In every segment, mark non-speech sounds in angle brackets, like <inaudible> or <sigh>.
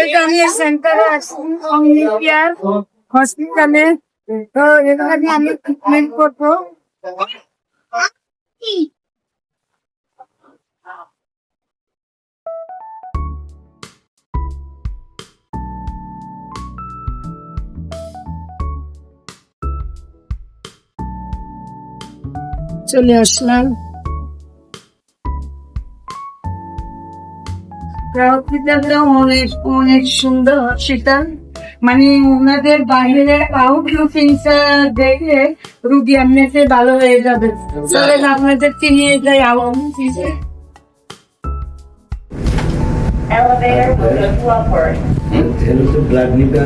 এটা আমি সেন্টারে হসপিটালে তো এখানে আমি ট্রিটমেন্ট করব। চলে আসলাম। হসপিটালটা অনেক অনেক সুন্দর হসপিটাল মানে ওনাদের বাইরে আউটলুকিংটা দেখে রুগী এমনিতে ভালো হয়ে যাবে। চলে আপনাদেরকে নিয়ে যাই আওয়াম ব্লাড নিতে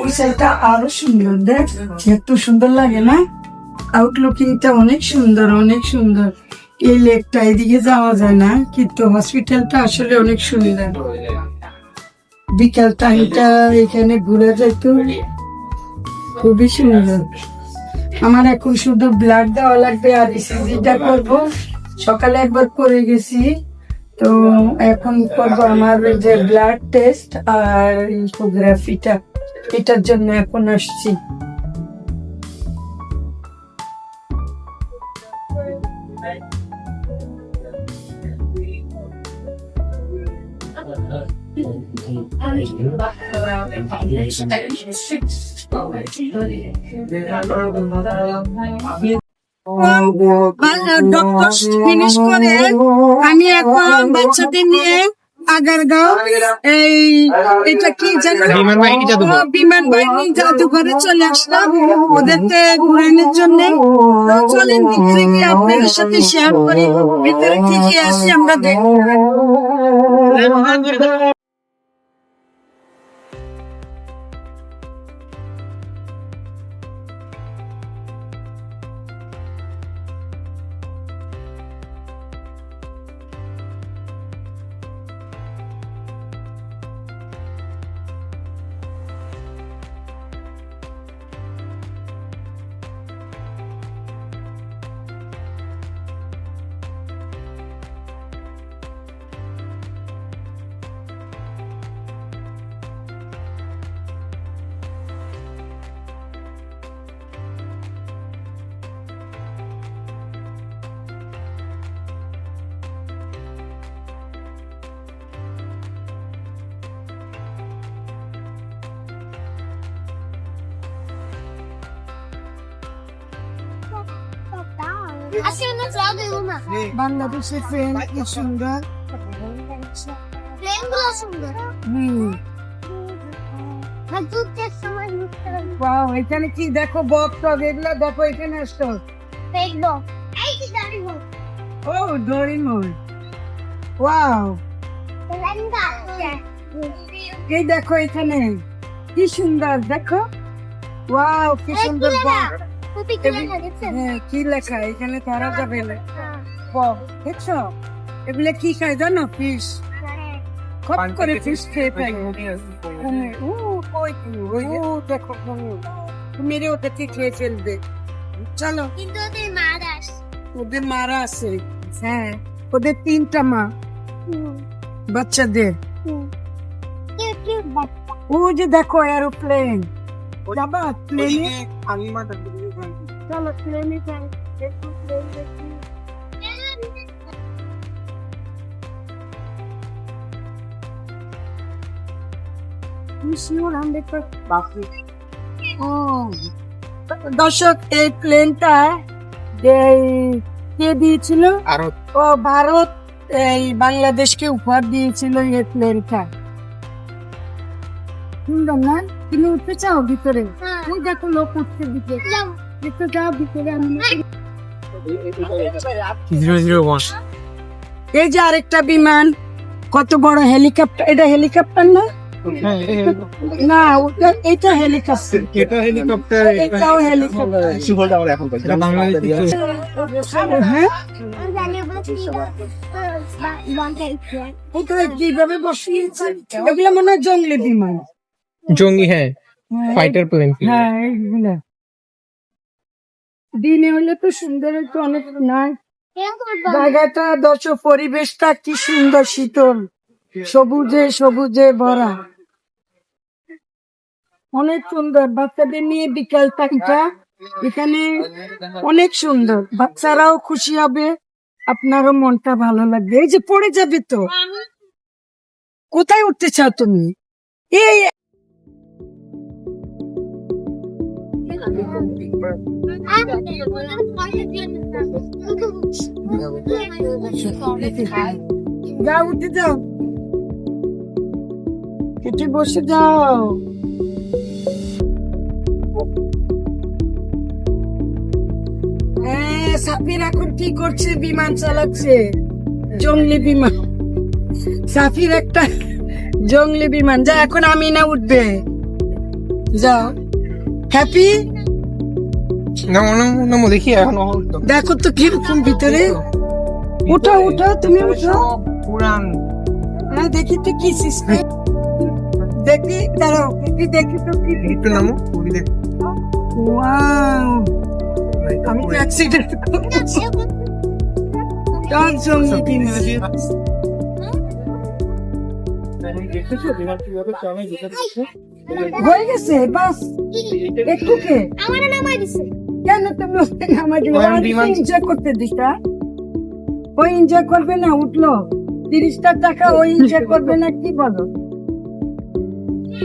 ওই সাইডটা আরও সুন্দর, দেখ। এত সুন্দর লাগে না? আউটলুকিংটা অনেক সুন্দর অনেক সুন্দর। এই লেকটা এদিকে যাওয়া যায় না, কিন্তু হসপিটালটা আসলে অনেক সুন্দর। বিকাল টাইমটা এখানে ঘুরে যাইতো খুবই সুন্দর। আমার এখন শুধু ব্লাড দেওয়া লাগবে আর ইসিজিটা করব। সকালে একবার করে গেছি। তো এখন করব আমার যে ব্লাড টেস্ট আর ইকোগ্রাফিটা এটার জন্য এখন আসছি। আমি এখন বাচ্চাদের নিয়ে আগারগাঁও এই এটা কি জানি বিমান বাহিনী বিমান বাহিনী জাদুঘরে। চলে আসলাম। ওদেরকে ঘুরানোর জন্য। চলেন ভিতরে গিয়ে আপনাদের সাথে শেয়ার করি। ভিতরে কি কি আছে আমরা দেখব বাংলাদেশের ট্রেন কি সুন্দর. হুম chamar no ওয়াও এখানে কি দেখো বক টক এগুলো দেখো এখানে আসতো. ও ডোরিমন ওয়াও এই দেখো এখানে। কি সুন্দর দেখো। ওয়াও কি সুন্দর বক। হ্যাঁ কি লেখা? এখানে ধরা যাবে না। দেখছ এগুলো কি খায় জানো? ফিশ। খপ করে ফিশ খেয়ে ফেলে। ও কই ও দেখো কুমির কুমিরে খেয়ে ফেলবে। চলো। কিন্তু ওদের মারাস ওদের মারা আছে হ্যাঁ ওদের তিনটা মা। বাচ্চাদের। ও যে দেখো এরোপ্লেন যাবা প্লেনে চলো যাই দেখি ও দর্শক এই প্লেনটা কে দিয়েছিল? ও ভারত এই বাংলাদেশকে উপহার দিয়েছিল এই প্লেনটা সুন্দর না? তুমি উঠতে চাও ভিতরে? হ্যাঁ। দেখো লোক উঠছে দিকে এই যে আরেকটা বিমান কত বড় হেলিকপ্টার এটা হেলিকপ্টার না? না ওটা এটা হেলিকপ্টার। এটা হেলিকপ্টার এটাও হেলিকপ্টার। সুফলটা আমরা এখন পাচ্ছি হ্যাঁ। কীভাবে বসিয়েছে এগুলো মনে হয় জঙ্গলি বিমান। জঙ্গি হ্যাঁ। ফাইটার প্লেন হ্যাঁ দিনে হলে তো সুন্দর একটু অনেক নয়। জায়গাটা দর্শক পরিবেশটা কি সুন্দর শীতল। সবুজে সবুজে ভরা। অনেক সুন্দর। বাচ্চাদের নিয়ে বিকাল টাইমটা এখানে অনেক সুন্দর। বাচ্চারাও খুশি হবে। আপনারও মনটা ভালো লাগবে। এই যে পড়ে যাবে তো। কোথায় উঠতে চাও তুমি? এই যাও, উঠে যাও। বসে যাও। হ্যাঁ সাফির এখন কি করছে? বিমান চালাচ্ছে। জঙ্গলি বিমান। সাফির একটা জঙ্গলি বিমান। যা, এখন আমি না উঠবে। যাও। হ্যাপি নামো নামো দেখি এখন দেখো তো কীরকম ভিতরে। উঠো উঠো তুমি উঠো। পুরান। হ্যাঁ দেখি তো কি সিস্টেম দেখি দাঁড়াও দেখি দেখি তো কি একটু নামো পুরি দেখ। ওয়াও আমি তো অ্যাক্সিডেন্ট কার সঙ্গে কিনেছি হয়ে গেছে বাস। একটু কে কেন তুমি ওকে নামাই দিলে এনজয় করতে দিতা ওই এনজয় করবে না উঠল। তিরিশটা টাকা ওই এনজয় করবে না কি বলো?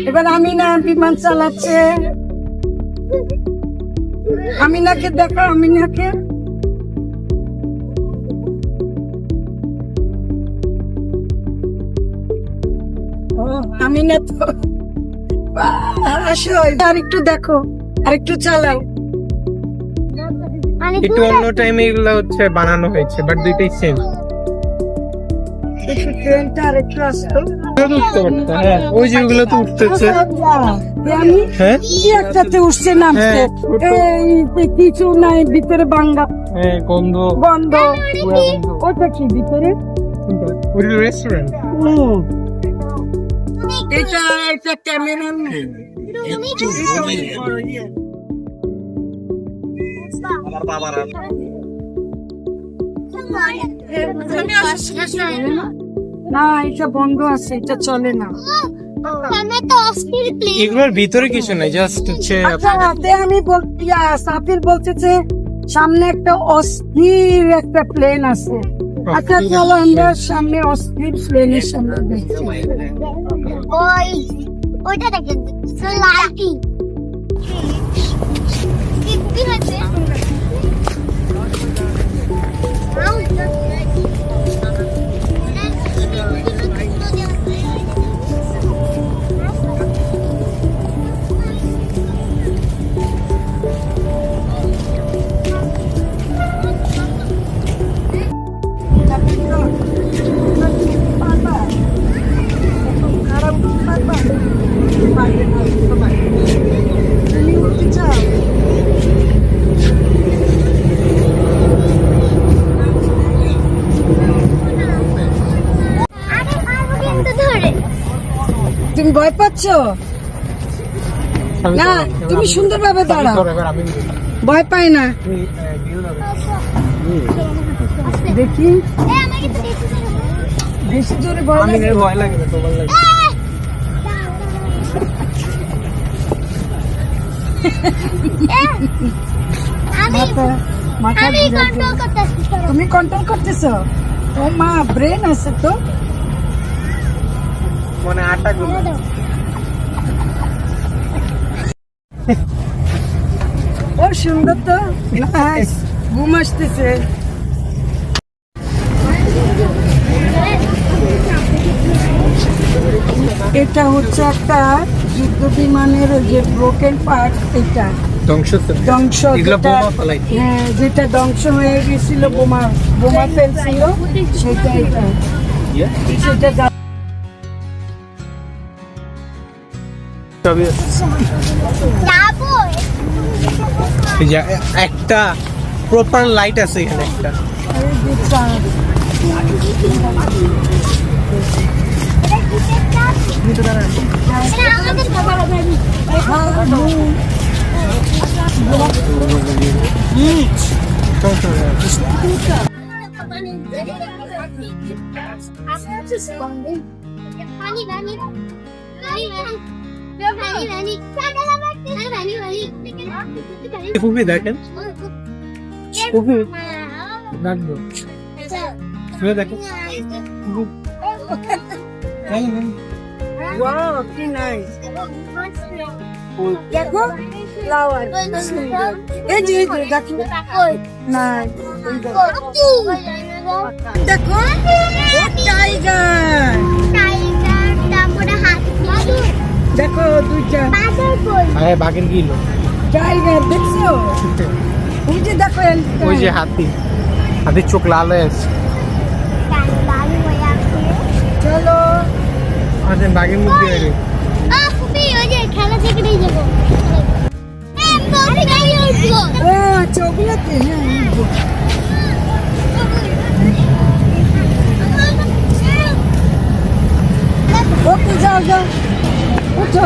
এবার আমি না বিমান চালাচ্ছে। আমিনাকে দেখো আমিনাকে। ও আমিনা তো আসো আর একটু দেখো আর একটু চালাও। মানে একটু অন্য টাইমে এগুলো হচ্ছে বানানো হয়েছে বাট দুইটাই সেম ট্রেনটা আর একটু আসতো। উঠতে পারতো হ্যাঁ ওই যে ওগুলো তো উঠতেছে। আমি হ্যাঁ? কি একটাতে উঠছে নামছে? হ্যাঁ, এই কিছু নাই ভিতরে বাঙ্গা। হ্যাঁ গন্ধ। গন্ধ। ওটা কি? ভিতরে? রেস্টুরেন্ট হুম। এটা এটা ক্যামেরা না এটা বন্ধ আছে এটা চলে না। সামনে তো অস্থির প্লেন এগুলোর ভিতরে কিছু নাই জাস্ট হচ্ছে আচ্ছা আমি বলতে সাফির বলতেছে সামনে একটা অস্থির একটা প্লেন আছে। আচ্ছা চলো আমরা সামনে অস্থির প্লেনের সামনে দেখছি ওই ওইটা দেখেন লাইটিং কি হচ্ছে তুমি ভয় পাচ্ছ? না তুমি সুন্দরভাবে দাঁড়াও। এবার আমি ভয় পাই না। দেখি। বেশি জোরে ভয় লাগে তুমি কন্ট্রোল করতেছো? ও মা ব্রেন আছে তো। মানে আটা গুলো। ও সুন্দর তো। নাইস ঘুম আসতেছে। এটা হচ্ছে একটা যুদ্ধ বিমানের যে ব্রোকেন পার্ট এটা। ধ্বংস হ্যাঁ যেটা ধ্বংস হয়ে গেছিল বোমা বোমা ফেলছিল সেটা এটা। সেটা যাব। একটা প্রপার লাইট আছে এখানে একটা। এটা দেখেন। শুনে দেখেন। ওয়াও কি নাইস দেখো ফ্লাওয়ার এই যে এই যে দেখো না দেখো দুইটা। আরে বাঘের গিল। টাইগার দেখছ? <laughs> ওই যে দেখো ওই যে হাতি। হাতির চোখ লাল হয়ে আছে। চলো। আচ্ছা বাঘের মুখ দিয়ে। খেলা যাব। ও আচ্ছা হ্যাঁ। ওকে যাও যাও। উঠো।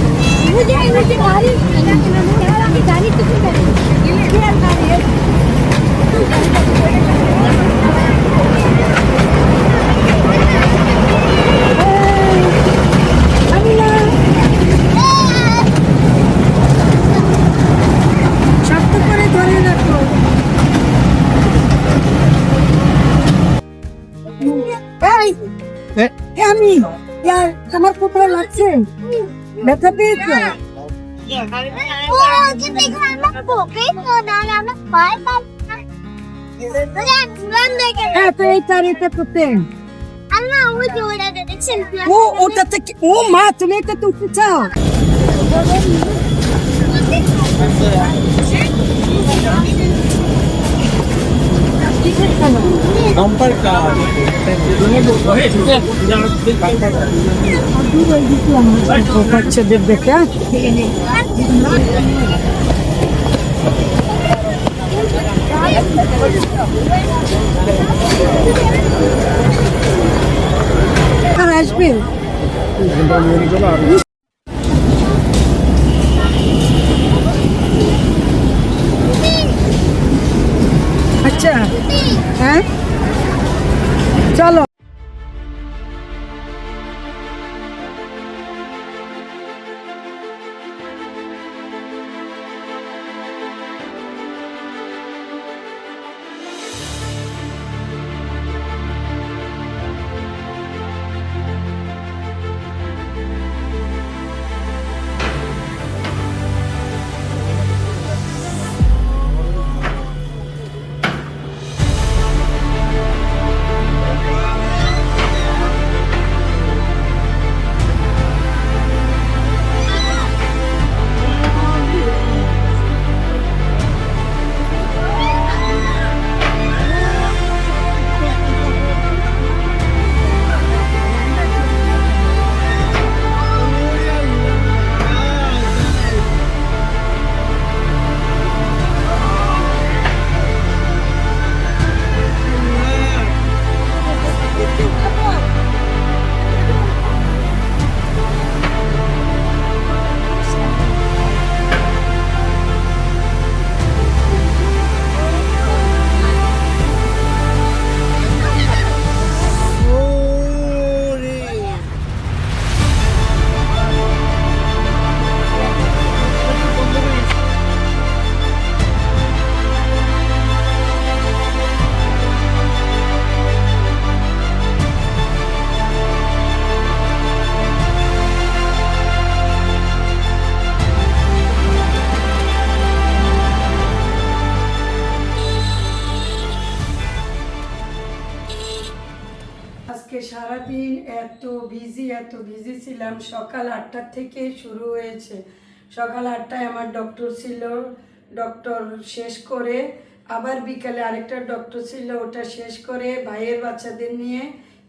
আমি আমার কোথাও লাগছে? Nakabigyan. Oo, bigla magpukit. O, nalaman pa. Eto, itari ka to ten. Ano, ujo, wala na din simple. Oo, tataki. Oo, ma, tuloy ka to sa tao. Ano, ওটা থেকে ও মা তুমি এটা তুলতে চাও বাম্পার কার বাচ্চাদের দেখে আর আচ্ছা। হ্যাঁ? চলো। বিজি এত বিজি ছিলাম। সকাল আটটা থেকে শুরু হয়েছে। সকাল আটটায় আমার ডক্টর ছিল ডক্টর শেষ করে। আবার বিকালে আরেকটা ডক্টর ছিল, ওটা শেষ করে ভাইয়ের বাচ্চাদের নিয়ে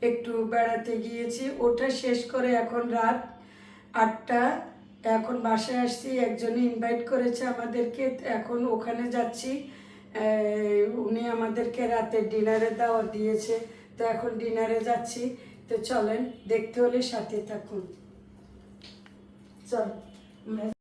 একটু বেড়াতে গিয়েছি। ওটা শেষ করে এখন রাত আটটা। এখন বাসায় আসছি একজনে ইনভাইট করেছে আমাদেরকে। এখন ওখানে যাচ্ছি। উনি আমাদেরকে রাতে ডিনারে দাওয়াত দিয়েছে। তো এখন ডিনারে যাচ্ছি। তো চলেন দেখতে হলে সাথে থাকুন। চল আমরা